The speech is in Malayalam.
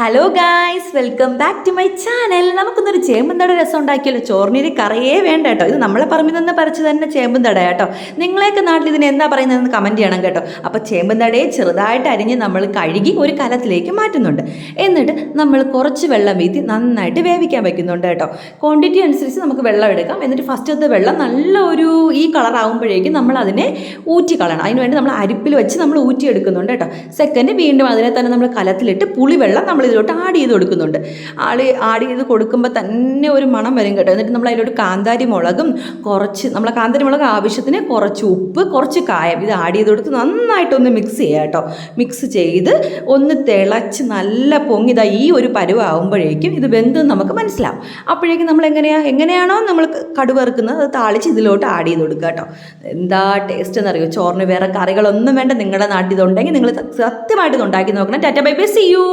Hello guys welcome back to my channel നമുക്കൊന്നൊരു ചേമ്പന്തട രസം ഉണ്ടാക്കിയല്ലോ ചോറിനൊരു കറിയേ വേണ്ട കേട്ടോ. ഇത് നമ്മളെ പറമ്പിൽ നിന്ന് പറിച്ചു തന്നെ ചേമ്പന്തട കേട്ടോ. നിങ്ങളെയൊക്കെ നാട്ടിൽ ഇതിന് എന്താ പറയുന്നതെന്ന് കമന്റ് ചെയ്യണം കേട്ടോ. അപ്പോൾ ചേമ്പന്തടയെ ചെറുതായിട്ട് അരിഞ്ഞ് നമ്മൾ കഴുകി ഒരു കലത്തിലേക്ക് മാറ്റുന്നുണ്ട്. എന്നിട്ട് നമ്മൾ കുറച്ച് വെള്ളം വീത്തി നന്നായിട്ട് വേവിക്കാൻ വയ്ക്കുന്നുണ്ട് കേട്ടോ. ക്വാണ്ടിറ്റി അനുസരിച്ച് നമുക്ക് വെള്ളം എടുക്കാം. എന്നിട്ട് ഫസ്റ്റത്തെ വെള്ളം നല്ല ഒരു ഈ കളറാകുമ്പോഴേക്കും നമ്മൾ അതിനെ ഊറ്റി കളയണം. അതിനുവേണ്ടി നമ്മൾ അരിപ്പിൽ വെച്ച് നമ്മൾ ഊറ്റി എടുക്കുന്നുണ്ട് കേട്ടോ. സെക്കൻഡ് വീണ്ടും അതിനെ തന്നെ നമ്മൾ കലത്തിലിട്ട് പുളിവെള്ളം നമ്മൾ ഇതിലോട്ട് ആഡ് ചെയ്ത് കൊടുക്കുന്നുണ്ട്. ആൾ ആഡ് ചെയ്ത് കൊടുക്കുമ്പോൾ തന്നെ ഒരു മണം വരും കേട്ടോ. എന്നിട്ട് നമ്മൾ അതിലോട്ട് കാന്താരി മുളകും കുറച്ച് നമ്മളെ കാന്താരി മുളക് ആവശ്യത്തിന് കുറച്ച് ഉപ്പ് കുറച്ച് കായം ഇത് ആഡ് ചെയ്ത് കൊടുത്ത് നന്നായിട്ടൊന്ന് മിക്സ് ചെയ്യുക കേട്ടോ. മിക്സ് ചെയ്ത് ഒന്ന് തിളച്ച് നല്ല പൊങ്ങിതാ ഈ ഒരു പരുവാകുമ്പോഴേക്കും ഇത് വെന്ത് നമുക്ക് മനസ്സിലാവും. അപ്പോഴേക്കും നമ്മൾ എങ്ങനെയാ എങ്ങനെയാണോ നമ്മൾ കടുവറുക്കുന്നത് അത് താളിച്ച് ഇതിലോട്ട് ആഡ് ചെയ്ത് കൊടുക്കുക കേട്ടോ. എന്താ ടേസ്റ്റ് എന്നറിയോ? ചോറിന് വേറെ കറികളൊന്നും വേണ്ട നിങ്ങളുടെ നാട്ടിൽ ഇതുണ്ടെങ്കിൽ നിങ്ങൾ സത്യമായിട്ട് ഇത് ഉണ്ടാക്കി നോക്കണം. Tata bye bye see you